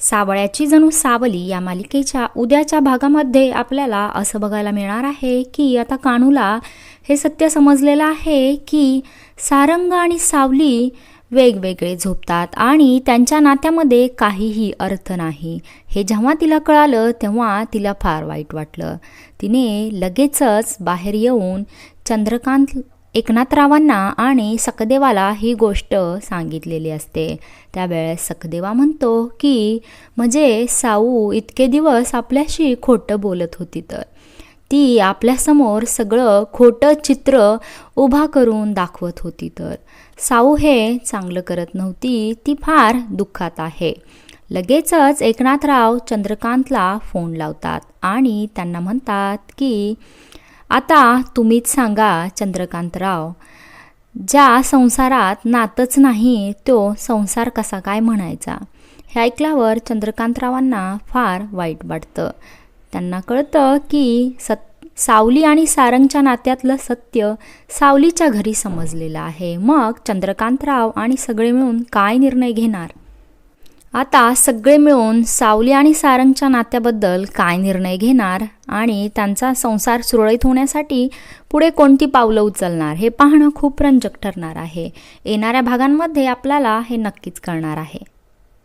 सावळ्याची जणू सावली या मालिकेच्या उद्याच्या भागामध्ये आपल्याला असं बघायला मिळणार आहे की आता कानूला हे सत्य समजलेलं आहे की सारंग आणि सावली वेगवेगळे झोपतात आणि त्यांच्या नात्यामध्ये काहीही अर्थ नाही. हे जेव्हा तिला कळालं तेव्हा तिला फार वाईट वाटलं. तिने लगेचच बाहेर येऊन चंद्रकांत एकनाथरावांना आणि सकदेवाला ही गोष्ट सांगितलेली असते. त्यावेळेस सकदेवा म्हणतो की म्हणजे साऊ इतके दिवस आपल्याशी खोटं बोलत होती तर. ती आपल्यासमोर सगळं खोटं चित्र उभा करून दाखवत होती तर. साऊ हे चांगलं करत नव्हती ती फार दुःखात आहे. लगेचच एकनाथराव चंद्रकांतला फोन लावतात आणि त्यांना म्हणतात की आता तुम्हीच सांगा चंद्रकांतराव. ज्या संसारात नातच नाही तो संसार कसा काय म्हणायचा? हे ऐकल्यावर चंद्रकांतरावांना फार वाईट वाटतं. त्यांना कळतं की सत सावली आणि सारंगच्या नात्यातलं सत्य सावलीच्या घरी समजलेलं आहे. मग चंद्रकांतराव आणि सगळे मिळून काय निर्णय घेणार? आता सगळे मिळून सावली आणि सारंगच्या नात्याबद्दल काय निर्णय घेणार आणि त्यांचा संसार सुरळीत होण्यासाठी पुढे कोणती पावलं उचलणार हे पाहणं खूप रंजक ठरणार आहे. येणाऱ्या भागांमध्ये आपल्याला हे नक्कीच कळणार आहे.